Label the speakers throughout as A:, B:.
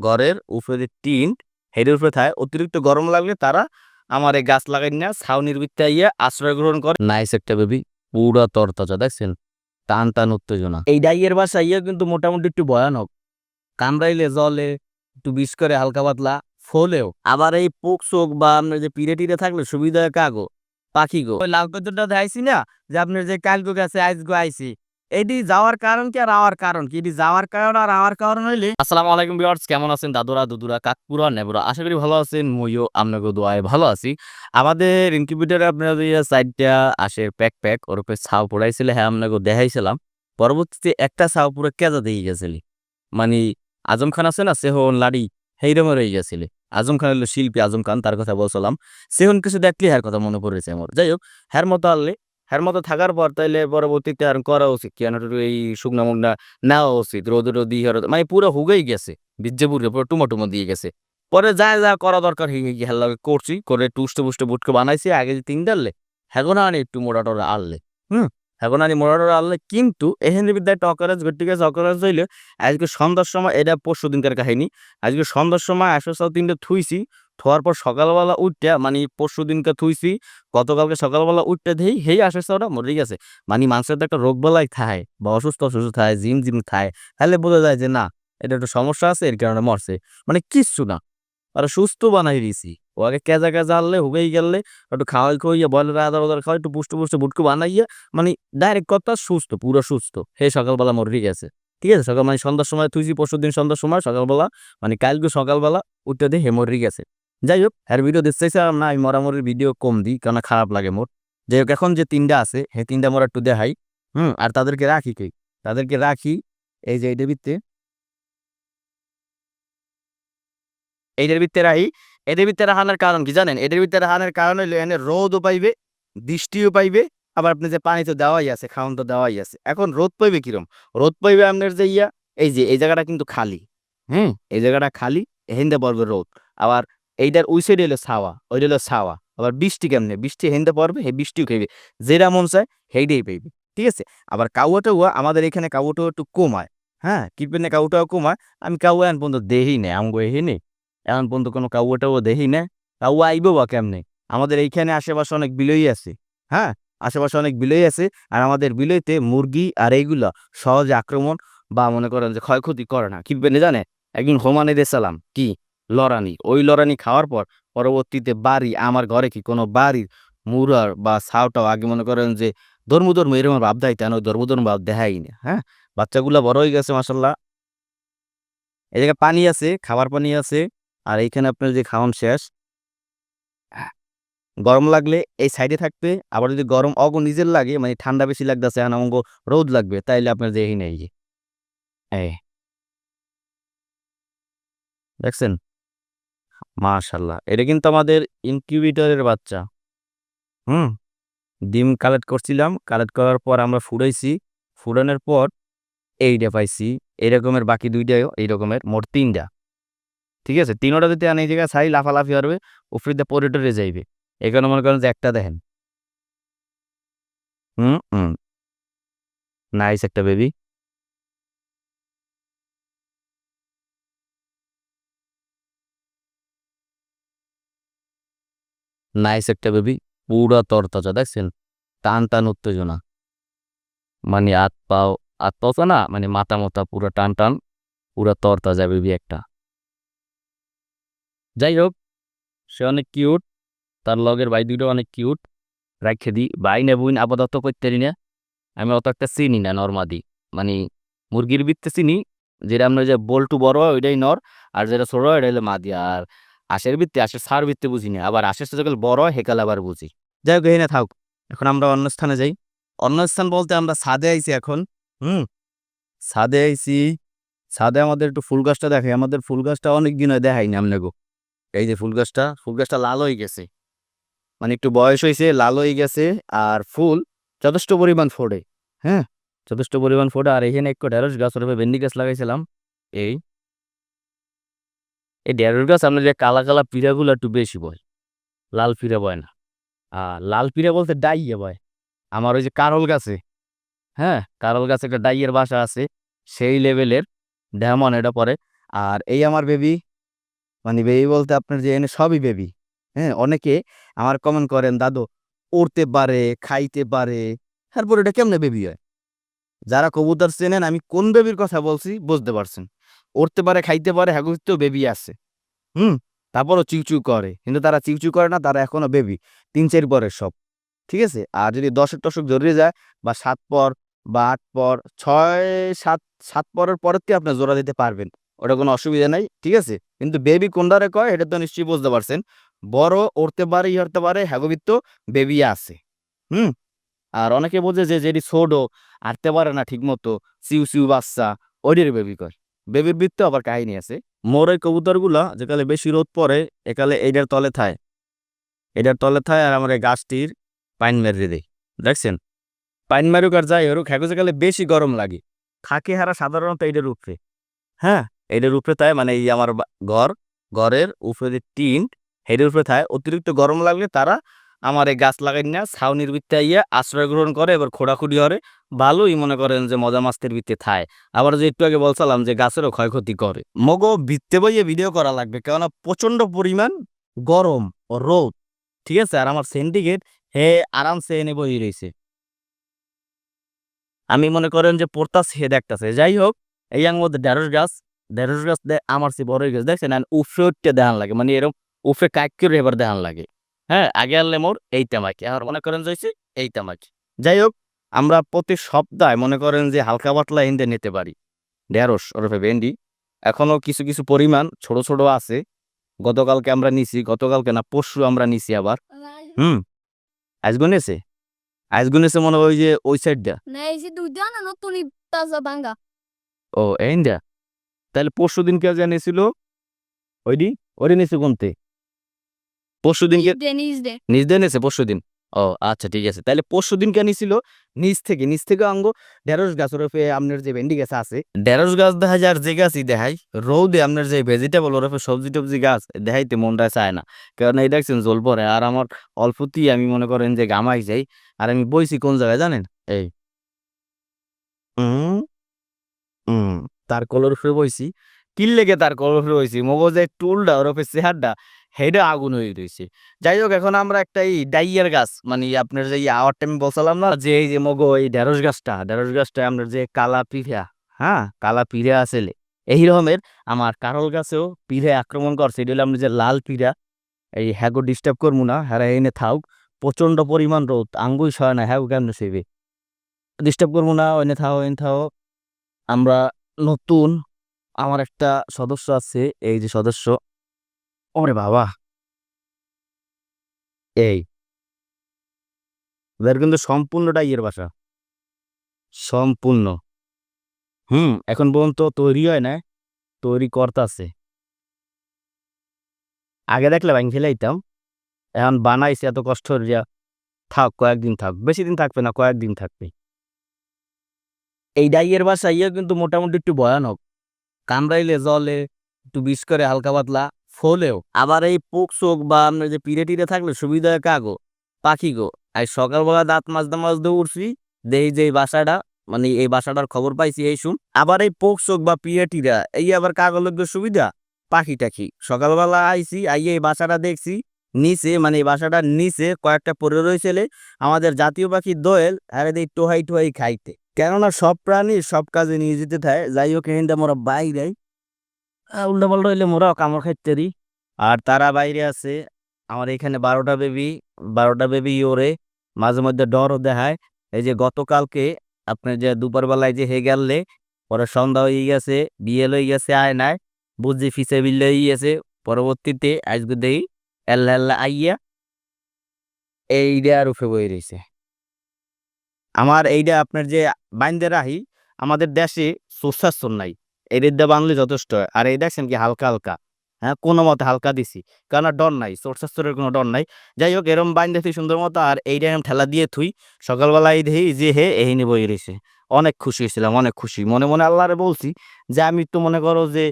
A: ঘরের উপরে টিন হেডের উপরে থাকে অতিরিক্ত গরম লাগলে তারা আমার এই গাছ লাগাই না ছাউনির ভিত্তে ইয়ে আশ্রয় গ্রহণ করে। নাইস একটা বেবি পুরা তরতাজা দেখছেন? টান টান উত্তেজনা। এই ডাইয়ের বাসা ইয়ে কিন্তু মোটামুটি একটু ভয়ানক। কামড়াইলে জলে একটু বিষ করে হালকা পাতলা ফলেও। আবার এই পোক শোক বা আপনার যে পিড়ে টিড়ে থাকলে সুবিধা কাগো পাখি গো। ওই লাল কচুরটা দেখাইছি না যে আপনার যে কালগো গেছে আইস গো আইসি এটি যাওয়ার কারণ কি আর আওয়ার কারণ কি? এটি যাওয়ার কারণ আর আওয়ার কারণ হইলে আসসালামু আলাইকুম ভিউয়ার্স, কেমন আছেন? দাদুরা, দুদুরা কাকপুরা নেবরা? আশা করি ভালো আছেন, মইও আপনাকে দোয়ায় ভালো আছি। আমাদের ইনকিউবেটরে আপনার যে সাইডটা আসে প্যাক প্যাক ওর উপরে ছাউ পড়াইছিল হ্যাঁ আপনাকে দেখাইছিলাম। পরবর্তীতে একটা ছাউ পুরো কেজা দিয়ে গেছিলি। মানে আজম খান আছে না সেহন লাড়ি, সেইরকম রয়ে গেছিলে। আজম খান হলো শিল্পী, আজম খান তার কথা বলছিলাম। সেহন কিছু দেখলে হ্যার কথা মনে পড়েছে আমার। যাই হোক, হ্যার মতো আনলে। হ্যার মতো থাকার পর তাইলে পরবর্তীতে আর করা উচিত কেন এই শুকনা মুগনা নেওয়া উচিত, রোদ রোদ দিয়ে মানে পুরো হুগেই গেছে, বিজ্জেপুরে পুরো টুমো টুমো দিয়ে গেছে। পরে যা যা করা দরকার হেলা করছি, করে টুষ্টে পুষ্টে বুটকে বানাইছি, আগে তিন ডাললে হেগোনা আনি একটু মোটা টোটা আনলে হুম? আনি মোটা টোটা আনলে কিন্তু এহেন বিদ্যায় টকারেজ ঘটি গেছে অকারেজ হইলে আজকে সন্ধ্যার সময় এটা পরশু দিনকার কাহিনী। আজকে সন্ধ্যার সময় আসো সাল তিনটে থুইছি, থোয়ার পর সকালবেলা উঠতে মানে পরশু দিনকে থুইছি, গতকালকে সকালবেলা উঠতে দেই, হেই আসে ওরা মরে গেছে। মানে মানুষের তো একটা রোগ বেলায় থায় বা অসুস্থ অসুস্থ থায়, জিম জিম থায়, তাহলে বোঝা যায় যে না, এটা একটু সমস্যা আছে, এর কারণে মরছে। মানে কিচ্ছু না। আর সুস্থ বানাই দিয়েছি। ওকে কেজা কেজা আনলে হুবেই গেলে, একটু খাওয়াই খাওয়াইয়া বয়লের আদার আদার খাওয়াই, একটু পুষ্ট পুষ্ট বুটকু বানাইয়া মানে ডাইরেক্ট কথা সুস্থ, পুরো সুস্থ। হে, সকালবেলা মরে গেছে। ঠিক আছে? সকাল মানে সন্ধ্যার সময় তুইছি পরশু দিন সন্ধ্যার সময়, সকালবেলা মানে কালকে সকালবেলা উঠতে দিয়ে হে মরে গেছে। যাই হোক হ্যার ভিডিও দেখতে চাইছিলাম না, আমি মরামরির ভিডিও কম দিই কেন খারাপ লাগে মোর। যাই হোক, এখন যে তিনটা আছে, হে, তিনটা মোর একটু দেখাই, হুম? আর তাদেরকে রাখি কে তাদেরকে রাখি, এই যে এইটার ভিত্তে এইটার ভিত্তে রাখি এদের ভিত্তে রাখানোর কারণ কি জানেন? এদের ভিত্তে রাখানোর কারণ হইল এনে রোদও পাইবে, বৃষ্টিও পাইবে, আবার আপনি যে পানি তো দেওয়াই আছে খাওয়ান তো দেওয়াই আছে। এখন রোদ পাইবে কিরম? রোদ পাইবে আপনার যে ইয়া, এই যে, এই জায়গাটা কিন্তু খালি, হুম? এই জায়গাটা খালি হেন্দে পড়বে রোদ। আবার এইটার ওই সাইডে হলো ছাওয়া ওই হলো ছাওয়া। আবার বৃষ্টি কেমনে? বৃষ্টি হেন্দে পড়বে, হে বৃষ্টিও খাইবে। যেটা মন চায়, সেইটাই পাইবে, ঠিক আছে? আবার কাউয়া টাউয়া, আমাদের এখানে কাউটাও একটু কমায় হ্যাঁ? কিপেনে কাউটাও কমায় আমি কাউয়া পর্যন্ত দেহি নেই, আমগো এহিনে। এখন পর্যন্ত কোনো কাউয়া টাউয়া দেখি না কাউয়া আইবো বা কেমনে? আমাদের এইখানে আশেপাশে অনেক বিলই আছে। হ্যাঁ? আশেপাশে অনেক বিলই আছে। আর আমাদের বিলইতে মুরগি আর এইগুলা সহজে আক্রমণ বা মনে করেন যে ক্ষয়ক্ষতি করে না। কিপেনে জানে? একদিন হোমানে দেসালাম কি? লরানি। ওই লরানি খাওয়ার পর পরবর্তীতে বাড়ি, আমার ঘরে কি কোনো বাড়ির মুরার বা ছাউটাও আগে মনে করেন যে ধর্ম ধর্ম এরকম ভাব দেয়, তেন ধর্ম ধর্ম ভাব দেখাই না। হ্যাঁ? বাচ্চাগুলা বড় হয়ে গেছে মাসাল্লাহ জায়গায় পানি আছে, খাবার পানি আছে। আর এইখানে আপনার যে খাওয়ান শেষ। গরম লাগলে এই সাইডে থাকবে আবার যদি গরম অগ নিজের লাগে মানে ঠান্ডা বেশি লাগতেছে আর আমাকে রোদ লাগবে তাইলে আপনার যে এই নেই এই। দেখছেন? মাশাল্লাহ এটা কিন্তু আমাদের ইনকিউবেটরের বাচ্চা। হুম? ডিম কালেক্ট করছিলাম কালেক্ট করার পর আমরা ফুড়াইছি ফুড়ানোর পর এইটা পাইছি এই রকমের বাকি দুইটাও এই রকমের মোট তিনটা। ঠিক আছে? তিনোটা যদি আনে জায়গায় সাই লাফালাফি পারবে উপরে পরে টরে যাইবে। এখানে মনে করেন যে একটা দেখেন। হুম নাইস একটা বেবি নাইস একটা বেবি পুরা তরতাজা, দেখছেন? টান টান উত্তেজনা। মানে হাত পাও হাত পাও না মানে মাথা মাথা পুরো টান টান। পুরা তরতাজা বেবি একটা। যাই হোক সে অনেক কিউট তার লগের ভাই দুটো অনেক কিউট রাখে দিই ভাই না বুইন আপাতত করতে না আমি অত একটা চিনি না নর্মাদি মানে মুরগির ভিত্তে চিনি, যেটা আমরা যে বল্টু বড় হয় ওইটাই নর, আর যেটা ছোট হয় এটা হলো মাদি, আর আশের ভিত্তি, আশের সার ভিত্তি বুঝি না, আবার আশের সাথে বড় হয়, হেকাল আবার বুঝি। যাই হোক এখানে থাক, এখন আমরা অন্য স্থানে যাই। অন্য স্থান বলতে আমরা ছাদে আইছি এখন, হুম? ছাদে আইছি, ছাদে আমাদের একটু ফুল গাছটা দেখে আমাদের ফুল গাছটা অনেক দিন হয় দেখাই না আমনে গো এই যে ফুল গাছটা ফুল গাছটা লাল হয়ে গেছে। মানে একটু বয়স হয়েছে, লাল হয়ে গেছে, আর ফুল যথেষ্ট পরিমাণ ফোড়ে হ্যাঁ? যথেষ্ট পরিমাণ ফোড়ে আর এখানে একটু ঢেঁড়স গাছ ওরফে ভেন্ডি গাছ লাগাইছিলাম, এই। এই ঢেঁড়স গাছ আপনার যে কালা কালা পিঁড়াগুলো একটু বেশি বয়, লাল পিঁড়া বয় না। আর লাল পিড়া বলতে ডাইয়ে বয়, আমার ওই যে কারল গাছে হ্যাঁ? কারল গাছে একটা ডাইয়ের বাসা আছে, সেই লেভেলের ডেমন এটা পরে, আর এই আমার বেবি মানে বেবি বলতে আপনার যে এনে সবই বেবি। হ্যাঁ অনেকে আমার কমেন্ট করেন, দাদু, উড়তে পারে, খাইতে পারে, তারপর এটা কেমনে বেবি হয়? যারা কবুতর চেনেন, আমি কোন বেবির কথা বলছি বুঝতে পারছেন। উড়তে পারে, খাইতে পারে হ্যাগুতেও বেবি আছে। হুম, তারপরও চিউচু করে, কিন্তু তারা চিউচু করে না, তারা এখনও বেবি তিন চার পরের সব। ঠিক আছে? আর যদি দশের টশক জড়িয়ে যায়, বা সাত পর, বা আট পর, ছয়, সাত সাত পরের পরের থেকে আপনি জোড়া দিতে পারবেন। ওটা কোনো অসুবিধা নাই, ঠিক আছে? কিন্তু বেবি কোনটারে কয়, এটা তো নিশ্চয়ই বুঝতে পারছেন। বড় উড়তে পারে ই হতে পারে, হ্যাগবিত্ত বেবি আছে, হুম? আর অনেকে বোঝে যে, যেটি ছোটো হাঁটতে পারে না ঠিক মতো সিউ সিউ বাচ্চা, ওইটির বেবি কয়। বেবির বৃত্তে আবার কাহিনী আছে। মোর এই কবুতরগুলা যেকালে বেশি রোদ পড়ে, একালে এইটার তলে থায়। এটার তলে থায় আর আমার এই গাছটির পাইন মেরে দেয় দেখছেন? পাইন মারুক আর যাই হোক, হ্যাগো যেকালে বেশি গরম লাগে থাকে হারা সাধারণত এইটার উপরে হ্যাঁ? এইটার উপরে থায় মানে এই আমার ঘর, ঘরের উপরে টিন হেডের উপরে থায়। অতিরিক্ত গরম লাগলে তারা আমার এই গাছ লাগাই না, ছাউনির ভিত্তে ইয়ে আশ্রয় গ্রহণ করে, এবার খোঁড়াখুড়ি করে। ভালোই মনে করেন যে মজা মাস্তের ভিত্তে থায়। আবার যে একটু আগে বলছিলাম যে গাছেরও ক্ষয়ক্ষতি করে। মগো ভিত্তে বইয়ে ভিডিও করা লাগবে, কেননা প্রচণ্ড পরিমাণ গরম ও রোদ। ঠিক আছে? আর আমার সিন্ডিকেট হে আরামসে এনে বই রয়েছে আমি মনে করেন যে পড়তাছি হে দেখতাছে। যাই হোক, এই মধ্যে ঢেঁড়স গাছ ঢেঁড়স গাছ আমার সে বড় গাছ দেখছেন? উফরে উঠতে দেখান লাগে মানে এরকম উফরে কাক করে এবার দেখান লাগে। হ্যাঁ আগে আনলে মোর এই তামাকি আর মনে করেন যে এই তামাকি যাই হোক আমরা প্রতি সপ্তাহে মনে করেন যে হালকা পাতলা হিন্দে নিতে পারি। ঢেঁড়স ওরফে ভেন্ডি এখনও কিছু কিছু পরিমাণ ছোট ছোট আছে। গতকালকে আমরা নিছি গতকালকে না পরশু আমরা নিছি আবার। হুম আজগো নেছে আজগো নেছে মনে হয় যে ওই সাইডটা।
B: না এই যে দুইটা না নতুন তাজা ভাঙ্গা।
A: ও এইন্দা তাহলে পরশু দিন কে জানিয়েছিল ওইডি? ওইডি নিছে কোনতে পরশু দিনকে নিজ দিয়ে নিছে পরশু দিন? ও আচ্ছা ঠিক আছে। তাহলে পরশু দিন কে নিছিল? নিচ থেকে নিচ থেকে আঙ্গ ঢেঁড়স গাছ ওরফে আপনার যে ভেন্ডি গাছ আছে। ঢেঁড়স গাছ দেখা যায় আর যে গাছই দেখাই রৌদে আপনার যে ভেজিটেবল ওরফে সবজি টবজি গাছ দেখাইতে মনটা চায় না। কারণ এই দেখছেন জল পরে আর আমার অল্পতেই আমি মনে করেন যে গামাই যাই। আর আমি বইছি কোন জায়গায় জানেন? এই। উম, তার কলর উপরে বইছি। কিল লেগে তার কলর উপরে বইছি। মগজে টুলটা ওরফে চেহারটা হেডে আগুন হয়ে রয়েছে যাই হোক এখন আমরা একটা এই ডাইয়ার গাছ মানে আপনার যে আওয়ার টাইম বলছিলাম না, যে এই যে মগ এই ঢেঁড়স গাছটা ঢেঁড়স গাছটা আপনার যে কালা পিঠা হ্যাঁ? কালা পিঠা আসলে এই রকমের আমার কারল গাছেও পিঠে আক্রমণ করছে। এটা হলো আমরা যে লাল পিঠা এই হ্যাগো ডিস্টার্ব করব না হ্যাঁ এনে থাক প্রচণ্ড পরিমাণ রোদ আঙ্গুই সয় না হ্যাগো কেমন সেবে ডিস্টার্ব করব না, এনে থাও এনে থাও। আমরা নতুন আমার একটা সদস্য আছে, এই যে সদস্য। ওরে বাবা! এই। ওদের কিন্তু সম্পূর্ণটা ইয়ের বাসা সম্পূর্ণ। হুম, এখন পর্যন্ত তৈরি হয় না তৈরি করতেছে। আগে দেখলে ভাঙ ফেলাইতাম, এখন বানাইছে, এত কষ্ট দিয়া থাক, কয়েকদিন থাক। বেশি দিন থাকবে না, কয়েকদিন থাকবে। এই ডাইয়ের বাসা ইয়ে কিন্তু মোটামুটি একটু ভয়ানক। কামড়াইলে জলে, একটু বিষ করে হালকা পাতলা, ফলেও। আবার এই পোক চোখ বা আপনার যে পিড়ে টিড়ে থাকলে সুবিধা কাগো? পাখি গো আর সকালবেলা দাঁত মাজতে মাজতে উঠছি, দেই যে এই বাসাটা মানে এই বাসাটার খবর পাইছি, এই শুন। আবার এই পোক চোখ বা পিড়ে টিরা এই আবার কাগজ সুবিধা? পাখি টাখি। সকালবেলা আইছি, আইয়ে এই বাসাটা দেখছি, নিচে মানে এই বাসাটার নিচে কয়েকটা পরে রয়েছে আমাদের জাতীয় পাখি দোয়েল, আর এই টোহাই টোহাই খাইতে। কেননা সব প্রাণী সব কাজে নিয়ে যেতে থাকে। যাই হোক এখানটা মোরা বাইরে। উল্টা পাল্টা হইলে মোরাও কামড় খাইতে আর তারা বাইরে আছে। আমার এখানে বারোটা বেবি বারোটা বেবি ওরে মাঝে মধ্যে ডরও দেখায়। এই যে গতকালকে আপনি যে দুপুরবেলায় যে হে গেললে, পরে সন্ধ্যা হয়ে গেছে বিয়ে লই গেছে, আয় নাই, বুঝছি ফিসে বিল হয়ে গেছে। পরবর্তীতে আজকে দেই, এল্লা এল্লা আইয়া এইটা আর উঠে বই রয়েছে আমার এইটা আপনার যে বাইন্দে রাহি, আমাদের দেশে সুস্বাস্থ্য নাই। এই রেদ্দা বানলে যথেষ্ট। আর এই দেখছেন কি হালকা হালকা হ্যাঁ কোনো মতে হালকা দিছি, কারণ ডর নাই সুস্বাস্থ্যের কোনো ডর নাই। যাই হোক, এরম বাইন দেখি সুন্দর মতো, আর এইটা এরম ঠেলা দিয়ে থুই সকালবেলায় দেখি যে হে এহিনি বই রয়েছে অনেক খুশি হয়েছিলাম, অনেক খুশি। মনে মনে আল্লাহরে বলছি যে, আমি তো মনে করো যে,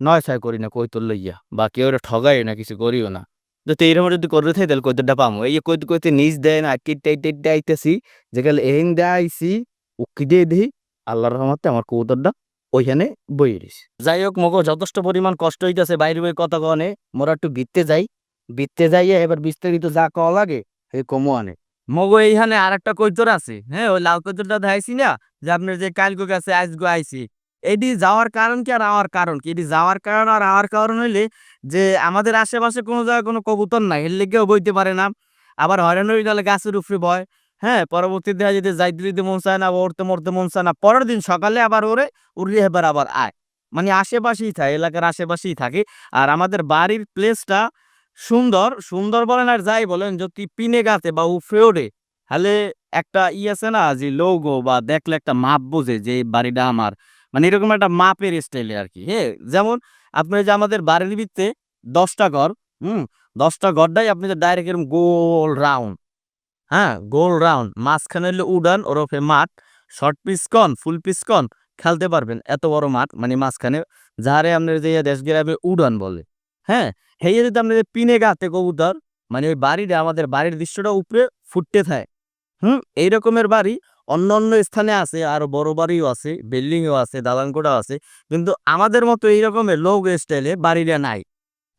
A: নয় ছয় করি না কৈতর লইয়া, বা কেউ ঠগাই না, কিছু করিও না। তো এইরকম যদি করে থাকি, তাহলে কৈতরটা পামো? এই যে কইতে কইতে নিজ দেয় না কিটে টিটে আইতেছি যেখানে এহিন দেয় আইসি উকি দিয়ে দেখি আল্লাহর রহমতে আমার কবুতরটা ওইখানে বই রয়েছে যাই হোক মগো, যথেষ্ট পরিমাণ কষ্ট হইতেছে, বাইরে বই কথা কনে মোরা একটু বিত্তে যাই। বিত্তে যাইয়ে এবার বিস্তারিত যা কওয়া লাগে, হে কমো আনে মগো, এইখানে আর একটা কৈতর আছে হ্যাঁ ওই লাল কৈতরটা দেখাইছি না, যে আপনার যে কালকে গেছে আজগো আইছি। এটি যাওয়ার কারণ কি আর আওয়ার কারণ কি? এটি যাওয়ার কারণ আর আওয়ার কারণ হইলে যে আমাদের আশেপাশে কোনো জায়গায় কোনো কবুতর নাই এর লেগেও বইতে পারে না। আবার হয়রান হয়ে গেলে গাছের উপরে বয়। হ্যাঁ পরবর্তী দেখা যেতে যাইতে দিতে মন চায় না উঠতে মরতে মন চায় না, পরের দিন সকালে আবার ওরে উড়িয়ে এবার আবার আয়। মানে আশেপাশেই থাকে, এলাকার আশেপাশেই থাকে। আর আমাদের বাড়ির প্লেসটা সুন্দর। সুন্দর বলেন আর যাই বলেন, যদি পিনে গাতে বা উফরে ওঠে তাহলে একটা ই আছে না, যে লৌগো বা দেখলে একটা মাপ বোঝে যে বাড়িটা আমার। মানে এরকম একটা মাপের স্টাইলে আর কি হ্যাঁ যেমন আপনার যে আমাদের বাড়ির ভিত্তে দশটা ঘর, হুম, দশটা ঘরটাই আপনি যে ডাইরেক্ট এরকম গোল রাউন্ড হ্যাঁ গোল রাউন্ড মাঝখানে হলো উডান, ওরফে মাঠ শর্ট পিস কন ফুল পিস কন খেলতে পারবেন, এত বড় মাঠ মানে মাঝখানে, যাহারে আপনার যে দেশ গ্রামে উডান বলে হ্যাঁ হেয়ে যদি আপনি যে পিনে গাতে কবুতর মানে ওই বাড়িটা, আমাদের বাড়ির দৃশ্যটা উপরে ফুটতে থাকে, হুম এই রকমের বাড়ি অন্য অন্য স্থানে আছে, আর বড় বাড়িও আছে, বিল্ডিংও আছে দালানকোটাও আছে, কিন্তু আমাদের মতো এই রকমের লোক স্টাইলে বাড়িটা নাই,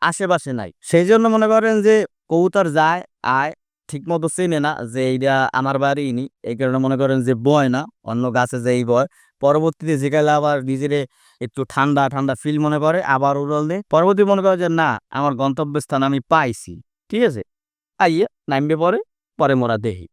A: আশেপাশে নাই। সেই জন্য মনে করেন যে কবুতর যায়, আয় ঠিক মতো চেনে না যে এইটা আমার বাড়ি নি, এই কারণে মনে করেন যে বয় না, অন্য গাছে যেই বয়। পরবর্তীতে যেকালে আবার নিজেরে একটু ঠান্ডা ঠান্ডা ফিল মনে করে, আবার উড়াল দেয়। পরবর্তী মনে করে যে না, আমার গন্তব্যস্থান আমি পাইছি, ঠিক আছে? আইয়ে নামবে পরে পরে মোরা দেখি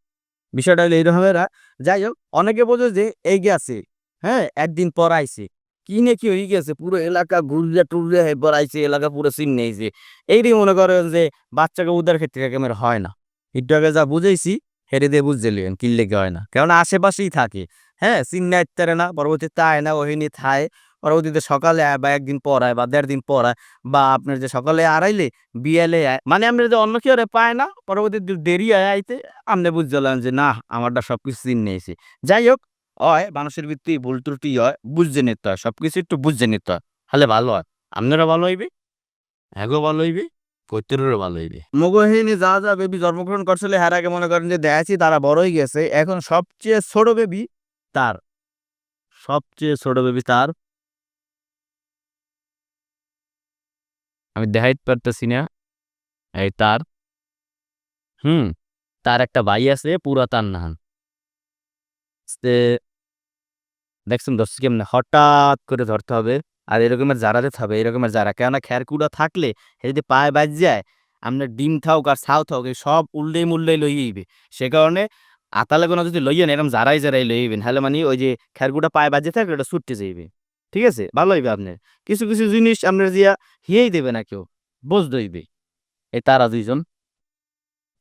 A: বিষয়টা হলো এইরকমের যাই হোক অনেকে বোঝে যে এই গেছে হ্যাঁ একদিন পর আইছে। কি নে কি হয়ে গেছে, পুরো এলাকা ঘুরলে টুরলে এবার এলাকা পুরো চিন নেইছে এইটাই মনে করেন যে বাচ্চাকে উদ্ধার ক্ষেত্রে একেবারে হয় না। একটু আগে যা বুঝেছি হেরে দিয়ে বুঝতে লিবেন কি হয় না। কেননা আশেপাশেই থাকে। হ্যাঁ চিন্না ইত্যারে না, পরবর্তীতে আয় না ওহিনী থায় পরবর্তীতে সকালে বা একদিন পর আয় বা দেড় দিন পর আয় বা আপনার যে সকালে আড়াইলে বিয়ালে মানে আমরা যে অন্য কেউ পায় না, পরবর্তীতে দেরি আয় আইতে আপনি বুঝলাম যে না, আমারটা সব কিছু দিন নিয়েছে যাই হোক, হয়, মানুষের ভিত্তি ভুল ত্রুটি হয় বুঝতে নিতে হয় সব কিছু একটু বুঝতে নিতে হয় তাহলে ভালো হয়। আপনারা ভালো হইবে হ্যাগো ভালো হইবে কৈতরেরও ভালো হইবে। মগহিনী যা যা বেবি জন্মগ্রহণ করছিল হ্যার আগে মনে করেন যে দেখাচ্ছি তারা বড় হয়ে গেছে। এখন সবচেয়ে ছোট বেবি তার। সবচেয়ে ছোট বেবি তার। আমি দেখাইতে পারতেছি না। এই তার। হুম, তার একটা ভাই আছে পুরা তার নাহান দেখছেন দর্শক কেমনে হঠাৎ করে ধরতে হবে। আর এরকমের জারাতে হবে, এরকমের জারা কেননা খেরকুড়া থাকলে সে যদি পায়ে বাজ যায় আপনার ডিম থাক আর ছাও থাক সব উল্লেই মুল্লেই লইয়েইবে সে কারণে আতালে কোনো যদি লইয়েন এরকম জারাই জারাই লইবেন হলে মানে ওই যে খেরকুড়া পায়ে বাজে থাকলে ওটা ছুটতে যাইবে। ঠিক আছে? ভালো হইবে আপনার। কিছু কিছু জিনিস আপনার জিয়া হিয়েই দেবে না কেউ। বোঝ দইবে এই তারা দুইজন।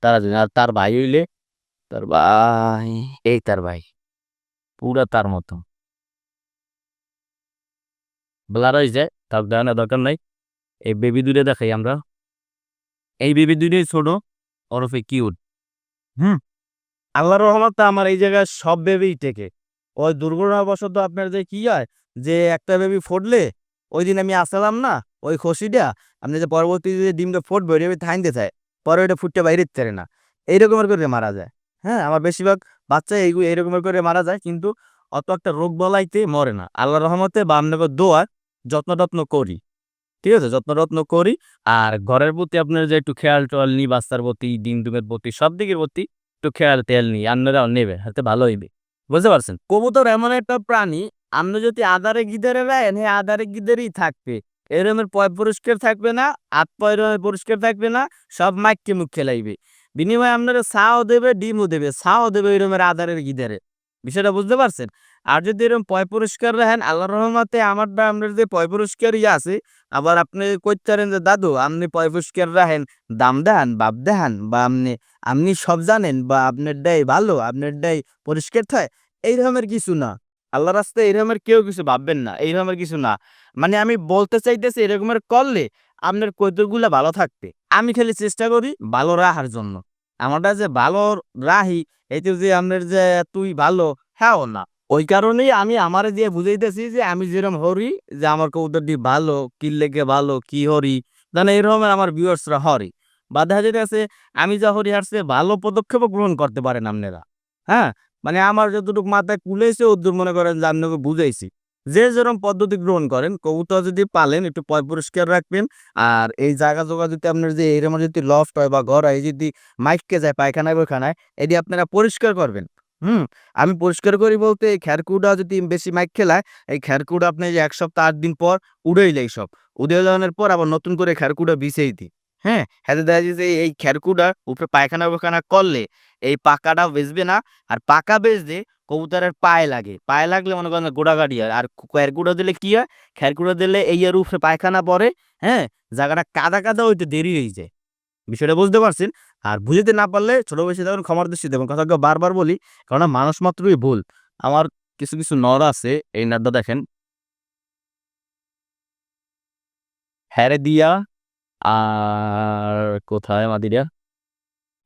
A: তারা দুজন আর তার ভাই হইলে তার ভাই, এই তার ভাই। পুরা তার মতো। ব্লার হয়ে যায় তার দেওয়ানোর দরকার নাই। এই বেবি দুটো দেখাই আমরা। এই বেবি দুটোই ছোট ওরফে কিউট হুম? আল্লাহর রহমতে আমার এই জায়গায় সব বেবিই টেকে। ওই দুর্ঘটনাবশত আপনার যে কি হয়, যে একটা বেবি ফুটলে ওই দিন আমি আসলাম না, ওই খসিটা, আপনি যে পরবর্তী যে ডিমটা ফুটবে ওই থাইনতে চায় পরে ওইটা ফুটতে বাইরে পারে না। এইরকমের করে মারা যায়। হ্যাঁ আমার বেশিরভাগ বাচ্চা এইগুলো এইরকমের করে মারা যায়, কিন্তু অত একটা রোগ বলাইতে মরে না। আল্লাহ রহমতে বা আপনাকে দোয়া, যত্ন টত্ন করি। ঠিক আছে? যত্ন টত্ন করি, আর ঘরের প্রতি আপনার যে একটু খেয়াল টোয়াল নিই, বাচ্চার প্রতি, ডিম, ডুমের প্রতি, সব দিকের প্রতি একটু খেয়াল তেল নিই আপনারাও নেবে, হাতে ভালো হইবে বুঝতে পারছেন? কবুতর এমন একটা প্রাণী, আপনি যদি আদারে গিদারে রাখেন হ্যাঁ আধারে গিদারেই থাকবে। এরমের পয় পরিষ্কার থাকবে না আত পয় পরিষ্কার থাকবে না, সব মাইককে মুখ খেলাইবে বিনিময়ে আপনারা ছাও দেবে, ডিমও দেবে, ছাও দেবে এরমের আধারের গিদারে। বিষয়টা বুঝতে পারছেন? আর যদি এরকম পয় পরিষ্কার রাখেন আল্লাহ রহমতে আমারটা আপনার যে পয় পরিষ্কার ইয়ে আছে, আবার আপনি কইতারেন যে, দাদু, আপনি পয় পরিষ্কার রাখেন, দাম দেখান, বাপ দেখান, বা আপনি আপনি সব জানেন, বা আপনার ডাই ভালো, আপনার ডাই পরিষ্কার থাকে এই কিছু না। আল্লাহ রাস্তায় এই রকমের কেউ কিছু ভাববেন না, এই রকমের কিছু না। মানে আমি বলতে চাইতেছি এরকমের করলে আপনার কৈতরগুলা ভালো থাকবে। আমি খালি চেষ্টা করি ভালো রাখার জন্য। আমারটা যে ভালো রাহি এইটা যে আপনার যে তুই ভালো হ্যাঁ না। ওই কারণেই আমি আমারে দিয়ে বুঝাইতেছি যে আমি যেরকম হরি, যে আমার কবুতরটি ভালো কি লেগে ভালো, কি হরি মানে এরকম আমার ভিউয়ার্সরা হরি। বা দেখা যেতেছে আমি যা হরি হারছে ভালো পদক্ষেপও গ্রহণ করতে পারেন আপনারা। হ্যাঁ? মানে আমার যতটুকু মাথায় কুলেছে ওদের মনে করেন যে আপনাকে বুঝাইছি। যে যেরকম পদ্ধতি গ্রহণ করেন, কবুতর যদি পালেন, একটু পয় পরিষ্কার রাখবেন। আর এই জায়গা জোগা যদি আপনার যে এরকম যদি লফট হয় বা ঘর হয় যদি মাইককে যায় পায়খানায় পায়খানায় এটি আপনারা পরিষ্কার করবেন। হুম, আমি পরিষ্কার করি বলতে এই খেরকুটা যদি বেশি মাইক খেলায়, এই খেরকুটা আপনি যে এক সপ্তাহ আট দিন পর উড়েই যায় সব। উড়ে যাওয়ার পর আবার নতুন করে খেরকুটা বিছেই দিই। হ্যাঁ হাতে দেখা যায় যে এই খেরকুটা উপরে পায়খানা পায়খানা করলে এই পাকাটা বেচবে না, আর পাকা বেচলে কবুতরের পায়ে লাগে। পায়ে লাগলে মনে করেন গোড়াগাড়ি হয়। আর খেরকুটা দিলে কি হয়? খেরকুটা দিলে এই আর উপরে পায়খানা পড়ে হ্যাঁ জায়গাটা কাদা কাদা হইতে দেরি হয়ে যায়। বিষয়টা বুঝতে পারছেন। আর বুঝতে না পারলে ছোট বয়সে তখন ক্ষমার দৃষ্টি দেবেন। কথাকে বারবার বলি কারণ মানুষ মাত্রই ভুল। আমার কিছু কিছু নর আছে, এই নারটা দেখেন। হ্যারে দিয়া আর কোথায় মাদিরা?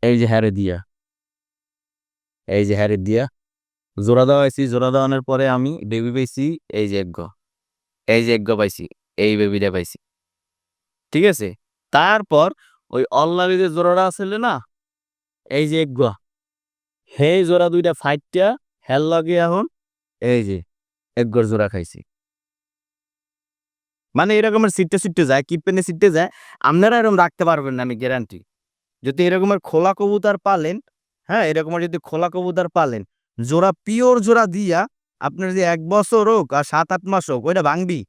A: এই যে হ্যারে দিয়া এই যে হ্যারে দিয়া জোড়া দেওয়া হয়েছি, জোড়া দেওয়ানোর পরে আমি বেবি পাইছি, এই যে এগ্গ এই যে এগ্গ পাইছি, এই বেবিটা পাইছি। ঠিক আছে? তারপর ওই অনলাইনে যে জোড়াটা আসলে না, এই যে এগ্গ সেই জোড়া দুইটা ফাইটটা হেল লাগে এখন এই যে এগ্গর জোড়া খাইছি। মানে এরকমের সিটে সিটে যায় কিপেনে সিটে যায়, আপনারা এরকম রাখতে পারবেন না, আমি গ্যারান্টি যদি এরকমের খোলা কবুতর পালেন হ্যাঁ এরকমের যদি খোলা কবুতর পালেন, জোড়া পিওর জোড়া দিয়া আপনার যে এক বছর হোক আর সাত আট মাস হোক, ওইটা ভাঙবি।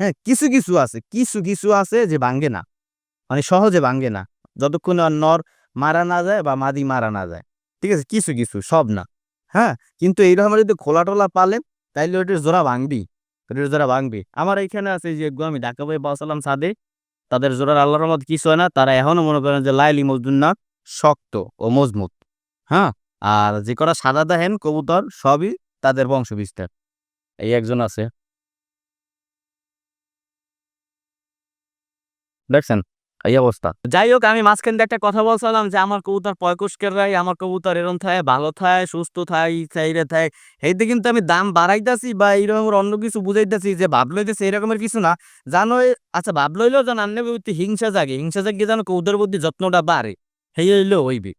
A: হ্যাঁ কিছু কিছু আছে, কিছু কিছু আছে যে ভাঙ্গে না। মানে সহজে ভাঙ্গে না। যতক্ষণ নর মারা না যায় বা মাদি মারা না যায়। ঠিক আছে? কিছু কিছু, সব না। হ্যাঁ? কিন্তু এইরকম যদি খোলা টোলা পালেন তাইলে ওইটার জোড়া ভাঙবি ওইটার জোড়া ভাঙবি আমার এইখানে আছে যে আমি ঢাকা বই পাওয়ালাম সাদে তাদের জোড়ার আল্লাহর রহমত কিছু হয় না। তারা এখনও মনে করেন যে, লাইলি মজদুর না, শক্ত ও মজবুত। হ্যাঁ? আর যে করা সাদা দেখেন, কবুতর, সবই তাদের বংশ বিস্তার এই একজন আছে। দেখছেন? এই অবস্থা। যাই হোক আমি মাঝখান দিয়ে একটা কথা বলছিলাম যে, আমার কবুতর পয়কুষ্কের রাই আমার কবুতর এরম থাকে ভালো থাকে সুস্থ থাকে চাইরে থাকে এইতে কিন্তু আমি দাম বাড়াইতেছি বা এইরকম অন্য কিছু বুঝাইতেছি যে ভাব লইতেছে এরকমের কিছু না। জানো আচ্ছা ভাব লইলেও জান আন্নে প্রতি হিংসা জাগে হিংসা জাগে যেন কবুতর প্রতি যত্নটা বাড়ে। সেই হইলেও হইবে।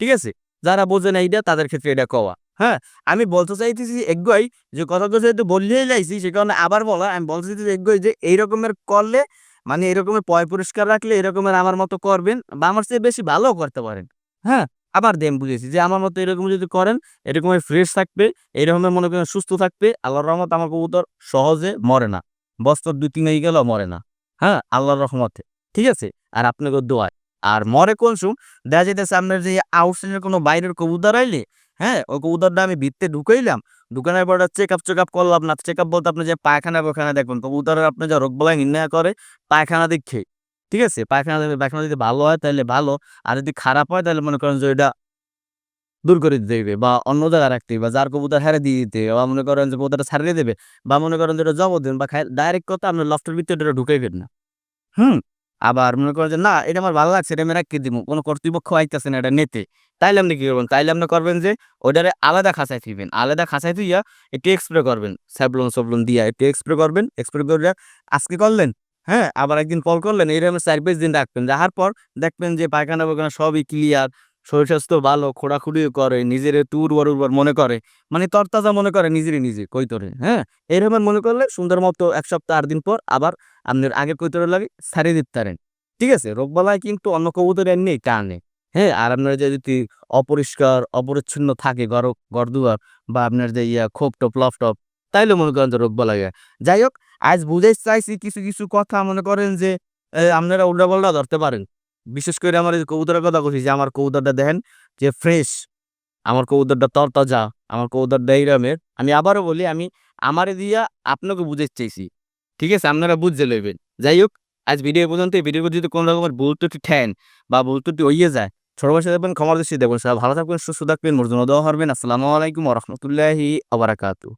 A: ঠিক আছে? যারা বোঝে না এইটা, তাদের ক্ষেত্রে এটা কওয়া। হ্যাঁ আমি বলতে চাইতেছি এগোই, যে, কথা কথাটা যেহেতু বললেই যাইছি, সে কারণে আবার বলা আমি বলতে চাইতেছি এগোই যে এই রকমের করলে মানে এরকমের পয় পরিষ্কার রাখলে এরকমের আমার মতো করবেন বা আমার চেয়ে বেশি ভালো করতে পারেন। হ্যাঁ? আবার দেম বুঝেছি যে আমার মতো এরকম যদি করেন এরকমের ফ্রেশ থাকবে, এরকমের মনে করেন সুস্থ থাকবে, আল্লাহর রহমত আমার কবুতর সহজে মরে না। বস্তর দুই তিন হয়ে গেলেও মরে না। হ্যাঁ? আল্লাহর রহমতে। ঠিক আছে? আর আপনাকে দোয়ায় আর মরে কোন সুম দেখা যাইতেছে আপনার যে আউটসাইডের কোনো বাইরের কবুতর আইলে হ্যাঁ? ওই কবুতরটা আমি ভিত্তে ঢুকাইলাম দোকানের পর চেক আপ চেক আপ করলাম না। চেক আপ বলতে আপনি যে পায়খানা পায়খানা দেখবেন কবুতরের আপনি যা রোগ বলাই নির্ণয় করে পায়খানা দেখে ঠিক আছে? পায়খানা পায়খানা যদি ভালো হয় তাহলে ভালো, আর যদি খারাপ হয় তাহলে মনে করেন যে ওইটা দূর করে দিতে হবে, বা অন্য জায়গায় রাখতে হবে, বা যার কবুতর হারে দিয়ে দিতে বা মনে করেন যে কবুতরটা ছাড়িয়ে দেবে, বা মনে করেন যে এটা জব দেন বা ডাইরেক্ট কথা আপনার লফটের ভিতরে এটা ঢুকাইবেন না। হুম? আবার মনে করেন যে, না, এটা আমার ভালো লাগছে, এটা আমি রাখিয়ে দিব কোনো কর্তৃপক্ষ আইতেছে না এটা নেতে। তাইলে আপনি কী করবেন? তাইলে আপনি করবেন যে, ওইটারে আলাদা খাঁচায় থইবেন। আলাদা খাঁচায় থুইয়া একটু এক্সপ্রে করবেন। স্যাবলন সবলন দিয়া একটু এক্সপ্রে করবেন। এক্সপ্রে করে আজকে করলেন হ্যাঁ? আবার একদিন কল করলেন। এরকম চার পাঁচ দিন রাখবেন। রাখার পর দেখবেন যে পায়খানা পায়খানা সবই ক্লিয়ার শরীর স্বাস্থ্য ভালো, খোঁড়াখুড়িও করে, নিজের একটু উর্বর উর্বর মনে করে মানে তরতাজা মনে করে নিজেরই নিজে, কৈতরে হ্যাঁ? এরকম মনে করলে সুন্দর মতো এক সপ্তাহ আট দিন পর আবার আপনার আগে কৈতরে লাগে ছাড়িয়ে দিতে পারেন। ঠিক আছে? রোগবালায় কিন্তু অন্য কবুতরে নেই টানে হ্যাঁ? আর আপনার যে যদি অপরিষ্কার, অপরিচ্ছন্ন থাকে ঘর ঘরদুয়ার বা আপনার যে ইয়া খোপ টপ, লফ টপ, তাইলে মনে করেন যে রোগবালা যায় যাই হোক, আজ বুঝাই চাইছি কিছু কিছু কথা মনে করেন যে আপনারা উল্টা পাল্টা ধরতে পারেন। বিশেষ করে আমার এই কবুতরের কথা বলছি যে, আমার কবুতরটা দেখেন যে ফ্রেশ আমার কবুতরটা তরতাজা, আমার কবুতরটা এইরমের আমি আবারও বলি, আমি আমারে দিয়া আপনাকে বুঝাইতে চাইছি। ঠিক আছে? আপনারা বুঝতে লইবেন। যাই হোক, আজ ভিডিও পর্যন্ত এই ভিডিও যদি কোনো রকমের ভুল ত্রুটি ঠেন বা ভুল ত্রুটি যায়, ছোট বয়সে দেখবেন ক্ষমার দৃষ্টি দেখবেন ভালো থাকবেন, সুস্থ থাকবেন মোর জন্য দেওয়া হবেন আসসালামু আলাইকুম রহমতুল্লাহি আবরাকাতু